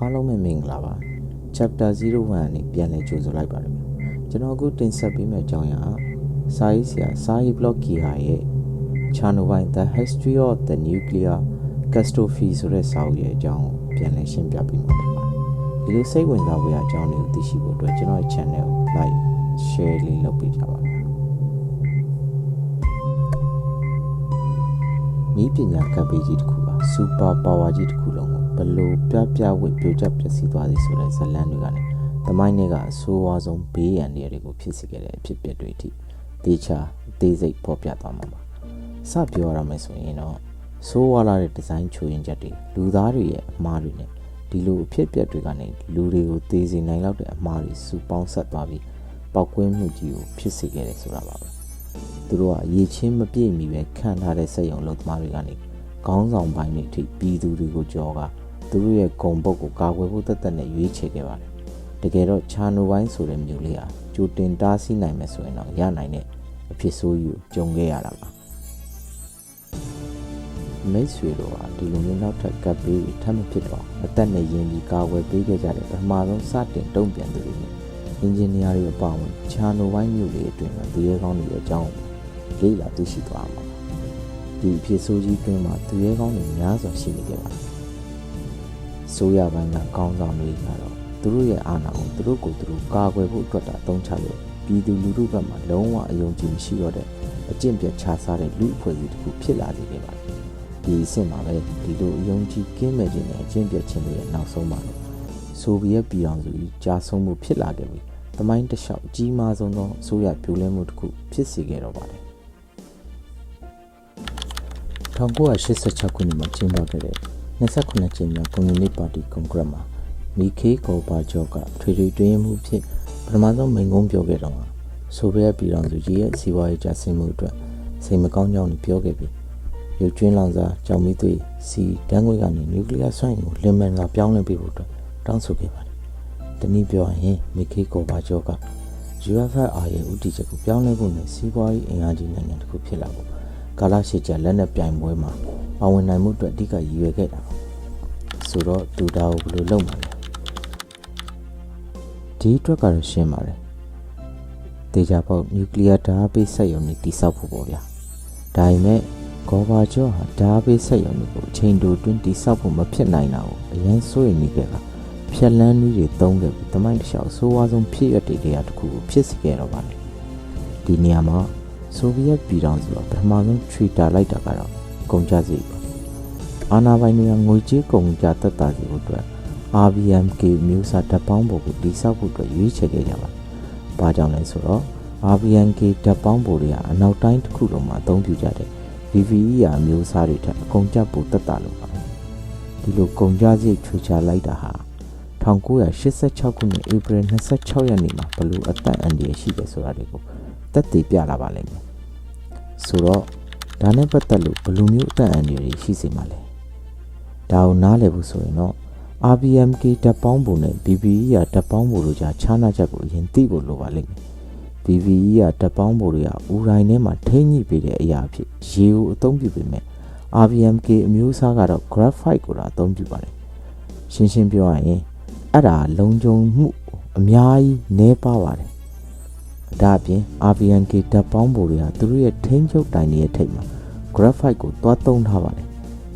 အားလုံးပဲမင်္ဂလာပါ chapter 01ကနေပြန်လည်ကြိုဆိုလိုက်ပါတယ်ဗျကျွန်တော်အခုတင်ဆက်ပေးမယ့်အကြောင်းအရာစာရေးဆရာစာရေး blog ကြီးဟာရဲ့ channel ပိုင်း the history of the nuclear catastrophe ဆိုတဲ့စာအုပ်ရဲ့အကြောင်းကိုပြန်လည်ရှင်းပြပေးမှာဖြစ်ပါတယ်ဒီလိုစိတ်ဝင်စားဖွယ်အကြောင်းတွေကိုသိရှိဖို့အတွက်ကျွန်တော်ရဲ့ channel ကို like share လေးလုပ်ပေးကြပါဗျာဤပညာကပ်ပေးကြီးတစ်ခုပါ super power ကြီးတစ်ခုလုံးကို ဘလို့ပြပြဝစ်ပြိုကျပျက်စီးသွားစေဆိုတဲ့ဇလန်းတွေကလည်းသမိုင်းတွေကအဆိုးဝါးဆုံးဘေးရန်တွေကိုဖြစ်စေခဲ့တဲ့အဖြစ်အပျက်တွေအထိတေချာအသေးစိတ်ဖော်ပြသွားမှာပါစပြောရမယ်ဆိုရင်တော့ဆိုးဝါးလာတဲ့ဒီဇိုင်းချိုးရင်ချက်တွေလူသားတွေရဲ့အမှားတွေနဲ့ဒီလိုအဖြစ်အပျက်တွေကနေလူတွေကိုသေစေနိုင်လောက်တဲ့အမှားတွေစုပေါင်းဆက်သွားပြီးပောက်ကွင်းမှုကြီးကိုဖြစ်စေခဲ့တယ်ဆိုတာပါပဲသူတို့ကအရေးချင်းမပြည့်မီပဲခံထားတဲ့စက်ရုံလုံးသမားတွေကနေခေါင်းဆောင်ပိုင်းတွေအထိပြည်သူတွေကိုကြောက သူတို့ရဲ့ဂုံပုတ်ကိုကာကွယ်ဖို့တသက်နဲ့ရွေးချယ်ခဲ့ပါတယ်တကယ်တော့ချာနိုပိုင်းဆိုတဲ့မျိုးလေးဟာကြိုတင်တားဆီးနိုင်မယ်ဆိုရင်တော့ရနိုင်တဲ့အဖြစ်ဆိုးကြီးကိုကြုံခဲ့ရတာပါမိတ်ဆွေတို့ဟာဒီလိုမျိုးနောက်ထပ်ကပ်ပေးပြီးထပ်မဖြစ်တော့အသက်နဲ့ရင်းပြီးကာကွယ်ပေးခဲ့ကြတဲ့ပထမဆုံးစတင်တုံ့ပြန်သူတွေနဲ့အင်ဂျင်နီယာတွေအပါအဝင်ချာနိုပိုင်းမျိုးလေးအတွင်းမှာသူရဲကောင်းတွေအကြောင်းလေ့လာသိရှိသွားမှာပါဒီအဖြစ်ဆိုးကြီးတွင်းမှာသူရဲကောင်းတွေများစွာရှိနေကြပါတယ် ဆိုရပိုင်းကကောင်းဆောင်တွေကတော့သူတို့ရဲ့အာဏာကိုသူတို့ကိုယ်သူတို့ကာကွယ်ဖို့အတွက်တာတုံးချလို့ပြည်သူလူထုဘက်မှာလုံးဝအယုံကြည်မရှိတော့တဲ့အကျင့်ပြတ်ခြားစားတဲ့လူအဖွဲ့အစည်းတစ်ခုဖြစ်လာစေခဲ့ပါတယ်ဒီအဆင့်မှာပဲဒီလိုအယုံကြည်ကင်းမဲ့ခြင်းနဲ့အကျင့်ပြတ်ခြင်းတွေရဲ့နောက်ဆုံးမှာတော့ဆိုဗီယက်ပြည်အောင်စုကြီးကြာဆုံးမှုဖြစ်လာခဲ့ပြီးသမိုင်းတစ်လျှောက်အကြီးမားဆုံးသောအစိုးရပြိုလဲမှုတစ်ခုဖြစ်စေခဲ့တော့ပါတယ်1986ခုနှစ်မှာကျင်းပခဲ့တဲ့ 29ကြိမ်မြောက်ကွန်မြူနစ်ပါတီကွန်ဂရက်မှာမီခေဂောဘာဂျော့ကထွေထွေတွင်းမှုဖြစ်ပထမဆုံးမိန့်ခွန်းပြောခဲ့တော့ဆိုဗီယက်ပြည်တော်စုကြီးရဲ့စီးပွားရေးကျဆင်းမှုအတွက်စိတ်မကောင်းကြောင်းပြောခဲ့ပြီးရုပ်ကျွင်းလောင်စာကြောင်မီးသွေးစီတန်းခွေကနေနျူကလ িয়ার စွမ်းအင်ကိုလင်မန်ကပြောင်းလဲပေးဖို့အတွက်တောင်းဆိုခဲ့ပါတယ်။တနည်းပြောရင်မီခေဂောဘာဂျော့က UFR ရဲ့ဥတီချက်ကိုပြောင်းလဲဖို့နဲ့စီးပွားရေးအင်အားကြီးနိုင်ငံတစ်ခုဖြစ်လာဖို့ကာလရှည်ကြာလက်နက်ပြိုင်ပွဲမှာ ပါဝင်နိုင်မှုအတွက်အဓိကရည်ရွယ်ခဲ့တာပါဆိုတော့ဒူတာကိုဘယ်လိုလုပ်မှာလဲဒီအတွက်ကတော့ရှင်းပါတယ်တေချာပေါက်နျူကလ িয়ার ဓာတ်ပေးဆက်ရုံနဲ့တိစောက်ဖို့ပေါ့ဗျာဒါပေမဲ့ဂေါ်ဘာကျော်ဟာဓာတ်ပေးဆက်ရုံကိုအချိန်တိုတွင်းတိစောက်ဖို့မဖြစ်နိုင်တာကိုအရင်စိုးရိမ်နေခဲ့တာဖြက်လန်းနည်းတွေသုံးခဲ့ပြီးတမိုင်းတစ်လျှောက်ဆိုးဝါးဆုံးဖြစ်ရတဲ့နေရာတစ်ခုကိုဖြစ်စေခဲ့တော့ပါတယ်ဒီနေရာမှာဆိုဗီယက်ပြည်ထောင်စုကပထမဆုံးထရီတာလိုက်တာကတော့ကုန်ကြစီပါ အာနာပိုင်တွေကငွေကြေးကုန်ကြတက်တာစီဖို့အတွက် RBMK မျိုးစားဓာတ်ပေါင်းပုံကိုတိစောက်ဖို့အတွက်ရွေးချယ်ခဲ့ကြပါ။ဘာကြောင့်လဲဆိုတော့ RBMK ဓာတ်ပေါင်းပုံတွေကအနောက်တိုင်းတစ်ခုလုံးမှာအသုံးပြုကြတဲ့ VVE ရာမျိုးစားတွေထက်အကုန်ကြပိုတက်တာလို့ပါ။ဒီလိုကုန်ကြစရိတ်ထွေချလိုက်တာဟာ1986ခုနှစ်ဧပြီ26ရက်နေ့မှာဘလို့အသက်အန္တရာယ်ရှိတယ်ဆိုတာတွေကိုတက်တည်ပြလာပါလိမ့်မယ်။ဆိုတော့ဒါနဲ့ပတ်သက်လို့ဘယ်လိုမျိုးအသက်အန္တရာယ်ရှိစေမှာလဲ။ ဒါကိုနားလည်ဖို့ဆိုရင်တော့ RBMK ဓာတ်ပေါင်းပုံနဲ့ BBE ရာဓာတ်ပေါင်းပုံတို့ကြားခြားနာချက်ကိုအရင်သိဖို့လိုပါလိမ့်မယ်။ BBE ရာဓာတ်ပေါင်းပုံတွေကဥရိုင်းထဲမှာထိမ့်ညှိပေးတဲ့အရာအဖြစ်ရေကိုအသုံးပြုပေမဲ့ RBMK အမျိုးအစားကတော့ graphite ကိုသာအသုံးပြုပါတယ်။ရှင်းရှင်းပြောရရင်အဲ့ဒါလုံခြုံမှုအများကြီးနည်းပါပါတယ်။ဒါအပြင် RBMK ဓာတ်ပေါင်းပုံတွေကသူတို့ရဲ့ထိမ့်ချုပ်တိုင်တွေရဲ့ထိပ်မှာ graphite ကိုသွားသုံးထားပါတယ်။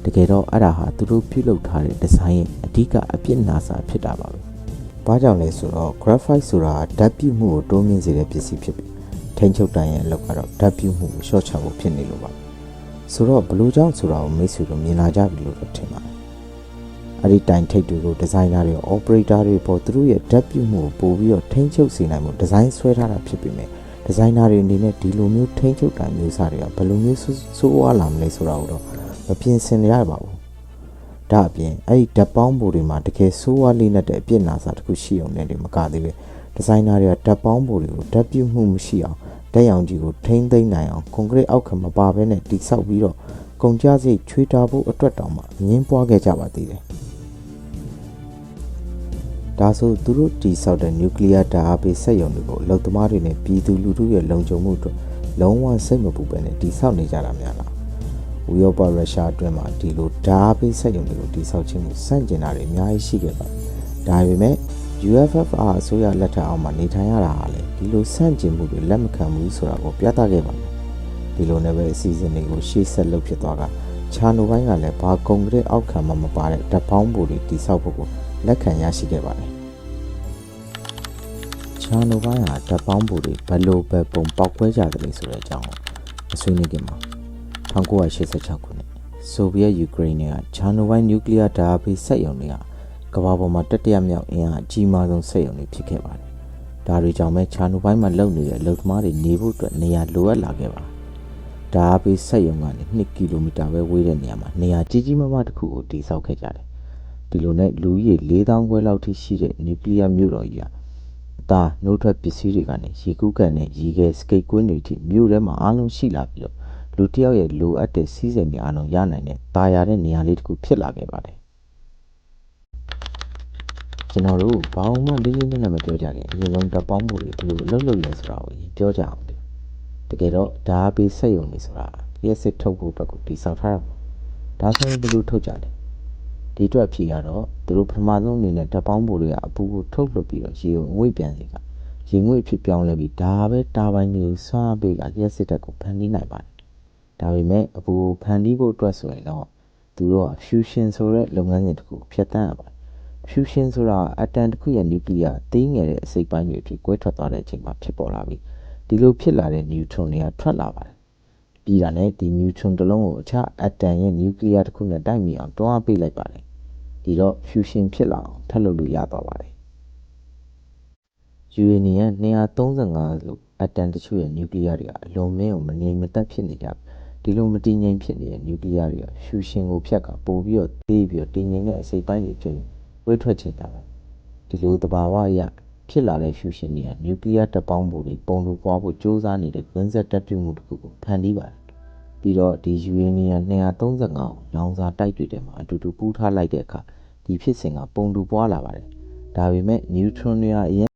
တကယ်တော့အဲ့ဒါဟာသူတို့ပြုလုပ်ထားတဲ့ဒီဇိုင်းရဲ့အဓိကအပြစ်နာစာဖြစ်တာပါပဲ။ဘာကြောင့်လဲဆိုတော့ graphite ဆိုတာဓာတ်ပြုမှုကိုတိုးမြင့်စေတဲ့ပစ္စည်းဖြစ်ပြီးထိန်းချုပ်တိုင်ရဲ့အလုပ်ကတော့ဓာတ်ပြုမှုကိုရှော့ချဖို့ဖြစ်နေလို့ပါ။ဆိုတော့ဘလို့ကြောင့်ဆိုတာကိုမိတ်ဆွေတို့မြင်လာကြပြီလို့ထင်ပါတယ်။အဲ့ဒီတိုင်ထိပ်တွေကိုဒီဇိုင်နာတွေ operator တွေပေါ်သူတို့ရဲ့ဓာတ်ပြုမှုကိုပို့ပြီးတော့ထိန်းချုပ်စေနိုင်မှုဒီဇိုင်းဆွဲထားတာဖြစ်ပေမဲ့ဒီဇိုင်နာတွေအနေနဲ့ဒီလိုမျိုးထိန်းချုပ်တိုင်မျိုးစားတွေကဘယ်လိုမျိုးဆိုးဝါးလာမလဲဆိုတာကိုတော့ မပြင်ဆင်ရပါဘူးဒါအပြင်အဲ့ဒီဓာတ်ပေါင်းပိုတွေမှာတကယ်ဆိုးဝါးလေးနဲ့တဲ့အပြစ်နာစာတစ်ခုရှိအောင်လည်းမကသေးပဲဒီဇိုင်နာတွေကဓာတ်ပေါင်းပိုတွေကိုဓာတ်ပြုမှုမရှိအောင်တက်ရောင်ကြီးကိုထိမ့်သိမ့်နိုင်အောင်ကွန်ကရစ်အောက်ခံမပါဘဲနဲ့တိဆောက်ပြီးတော့ကုန်ကြစိတ်ချွေတာဖို့အတွက်တောင်မှငင်းပွားခဲ့ကြပါသေးတယ်ဒါဆိုသူတို့တိဆောက်တဲ့နျူကလ িয়ার ဓာတ်အားပေးစက်ရုံတွေကိုလုံသမားတွေနဲ့ပြည်သူလူထုရဲ့လုံခြုံမှုအတွက်လုံးဝစိတ်မပူပဲနဲ့တိဆောက်နေကြတာများလား ဥရောပရုရှားအတွင်းမှာဒီလိုဓာတ်ပေးစက်ရုံတွေကိုတိဆောက်ခြင်းကိုစန့်ကျင်တာတွေအများကြီးရှိခဲ့ပါတယ်ဒါပေမဲ့ UFFR အစိုးရလက်ထက်အောက်မှာနေထိုင်ရတာဟာလေဒီလိုဆန့်ကျင်မှုတွေလက်မခံဘူးဆိုတာကိုပြသခဲ့ပါတယ်ဒီလိုနဲ့ပဲအစီအစဉ်တွေကိုရှေ့ဆက်လုပ်ဖြစ်သွားကချာနိုဘိုင်းကလည်းဘာကွန်ကရစ်အောက်ခံမှမပါတဲ့ဓာတ်ပေါင်းပူတွေတိဆောက်ဖို့ကိုလက်ခံရရှိခဲ့ပါတယ်ချာနိုဘိုင်းဟာဓာတ်ပေါင်းပူတွေဘယ်လိုပဲပုံပေါက်ခွဲကြတယ်လဲဆိုတဲ့အကြောင်းကိုမဆွေးနွေးခင်မှာ 1986ခုနှစ်ဆိုဗီယက်ယူကရိန်းကချာနိုဘိုင်းနျူကလ িয়ার ဓာတ်ပေးစက်ရုံတွေကကမ္ဘာပေါ်မှာတတိယမြောက်အင်အားအကြီးမားဆုံးစက်ရုံတွေဖြစ်ခဲ့ပါတယ်။ဒါတွေကြောင့်ပဲချာနိုဘိုင်းမှာလုပ်နေတဲ့အလုပ်သမားတွေနေဖို့အတွက်နေရာလိုအပ်လာခဲ့ပါတယ်။ဓာတ်ပေးစက်ရုံကနေ2ကီလိုမီတာပဲဝေးတဲ့နေရာမှာနေရာကြီးကြီးမားမားတစ်ခုကိုတည်ဆောက်ခဲ့ကြတယ်။ဒီလိုနဲ့လူကြီး4000ခွဲလောက်ထိရှိတဲ့နျူကလ িয়ার မြို့တော်ကြီးကအသားနှုတ်ထွက်ပစ္စည်းတွေကနေရေကူးကန်နဲ့ရေခဲစကိတ်ကွင်းတွေထိမြို့ထဲမှာအားလုံးရှိလာပြီးတော့ လူတစ်ယောက်ရဲ့လိုအပ်တဲ့စည်းစိမ်တွေအားလုံးရနိုင်တဲ့တာယာတဲ့နေရာလေးတစ်ခုဖြစ်လာခဲ့ပါတယ်ကျွန်တော်တို့ဘာမှလေးလေးနက်နက်မပြောကြခင်အရင်ဆုံးတပေါင်းမှုတွေဘယ်လိုအလုပ်လုပ်လဲဆိုတာကိုပြောကြအောင်တကယ်တော့ဓာတ်ပေးစက်ရုံတွေဆိုတာလျှက်စစ်ထုတ်ဖို့ဘက်ကိုတည်ဆောက်ထားတာပေါ့ဒါဆိုရင်ဘယ်လိုထုတ်ကြလဲဒီအတွက်ဖြေကတော့သူတို့ပထမဆုံးအနေနဲ့ဓာတ်ပေါင်းဖို့တွေကအပူကိုထုတ်လွှတ်ပြီးတော့ရေကိုငွေ့ပြန်စေကရေငွေ့ဖြစ်ပြောင်းလဲပြီးဒါပဲတာဘိုင်းမျိုးဆွားပေးကလျှက်စစ်တက်ကိုဖန်တီးနိုင်ပါတယ် ဒါပေမဲ့အပူကိုဖန်တီးဖို့အတွက်ဆိုရင်တော့သူတို့က fusion ဆိုတဲ့လုပ်ငန်းစဉ်တစ်ခုဖြတ်တန်းရပါတယ် fusion ဆိုတာအတန်တစ်ခုရဲ့နျူကလ িয়ার သေးငယ်တဲ့အစိတ်ပိုင်းတွေအထိကွဲထွက်သွားတဲ့အချိန်မှာဖြစ်ပေါ်လာပြီးဒီလိုဖြစ်လာတဲ့ neutron တွေကထွက်လာပါတယ်ပြီးတာနဲ့ဒီ neutron တစ်လုံးကိုအခြားအတန်ရဲ့ nuclear တစ်ခုနဲ့တိုက်မိအောင်တွန်းအားပေးလိုက်ပါတယ်ဒီတော့ fusion ဖြစ်လာအောင်ထပ်လုပ်လို့ရသွားပါတယ် uranium 235လို့အတန်တချို့ရဲ့ nuclear တွေကအလွန်မင်းကိုမငြိမ်မသက်ဖြစ်နေကြပြီ ဒီလိုမတည်ငြိမ်ဖြစ်နေတဲ့နျူကလ িয়ারတွေက fusion ကိုဖြတ်ကပို့ပြီးတော့သေးပြီးတော့တည်ငြိမ်တဲ့အစိတ်ပိုင်းတွေဖြစ်ပြီးဝေးထွက်ချင်တာပဲဒီလိုသဘာဝအရဖြစ်လာတဲ့ fusion တွေကနျူကလ িয়ার တပ်ပေါင်းပုံတွေပုံလိုပွားဖို့စ조사နေတဲ့ကွင်းဆက်တက်ပြုမှုတစ်ခုကိုဖန်တီးပါတယ်ပြီးတော့ဒီ uranium 235ကိုလောင်စာတိုက်တွေထဲမှာအတူတူပူးထားလိုက်တဲ့အခါဒီဖြစ်စဉ်ကပုံတူပွားလာပါတယ်ဒါပေမဲ့ neutron တွေကအရ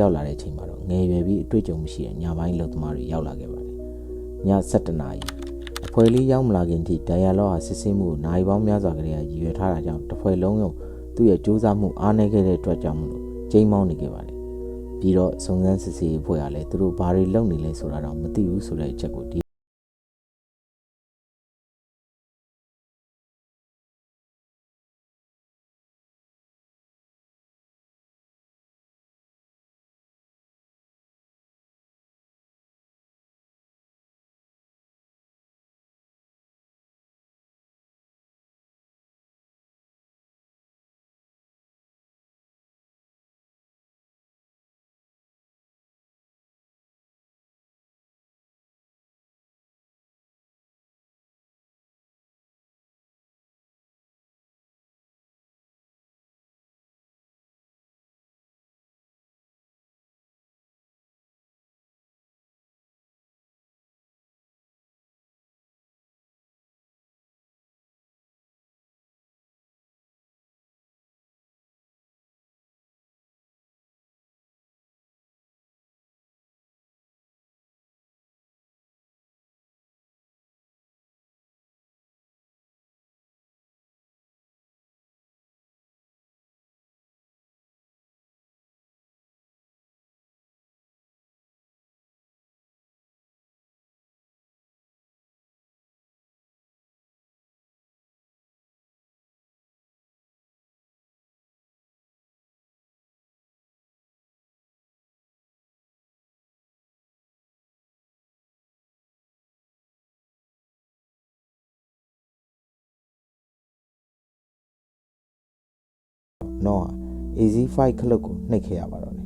ရောက်လာတဲ့အချိန်မှာတော့ငယ်ရွယ်ပြီးအတွေ့အကြုံမရှိတဲ့ညပိုင်းလုံသမားတွေရောက်လာခဲ့ပါတယ်ည7:00နာရီအဖွဲလေးရောက်မလာခင်ထိဒိုင်ယာလော့ဟာစစ်ဆေးမှုကိုနိုင်ပေါင်းများစွာကလေးရည်ရွယ်ထားတာကြောင့်တစ်ဖွဲလုံးရောသူ့ရဲ့စူးစမ်းမှုအားနည်းခဲ့တဲ့အတွက်ကြောင့်မလို့ချိန်မောင်းနေခဲ့ပါတယ်ပြီးတော့စုံစမ်းစစ်ဆေးရေးဖွဲ့ကလည်းသူတို့ဘာတွေလုပ်နေလဲဆိုတာတော့မသိဘူးဆိုတဲ့အချက်ကိုဒီ နော်ဟာ AZ5 ခလုတ်ကိုနှိပ်ခဲ့ရပါတော့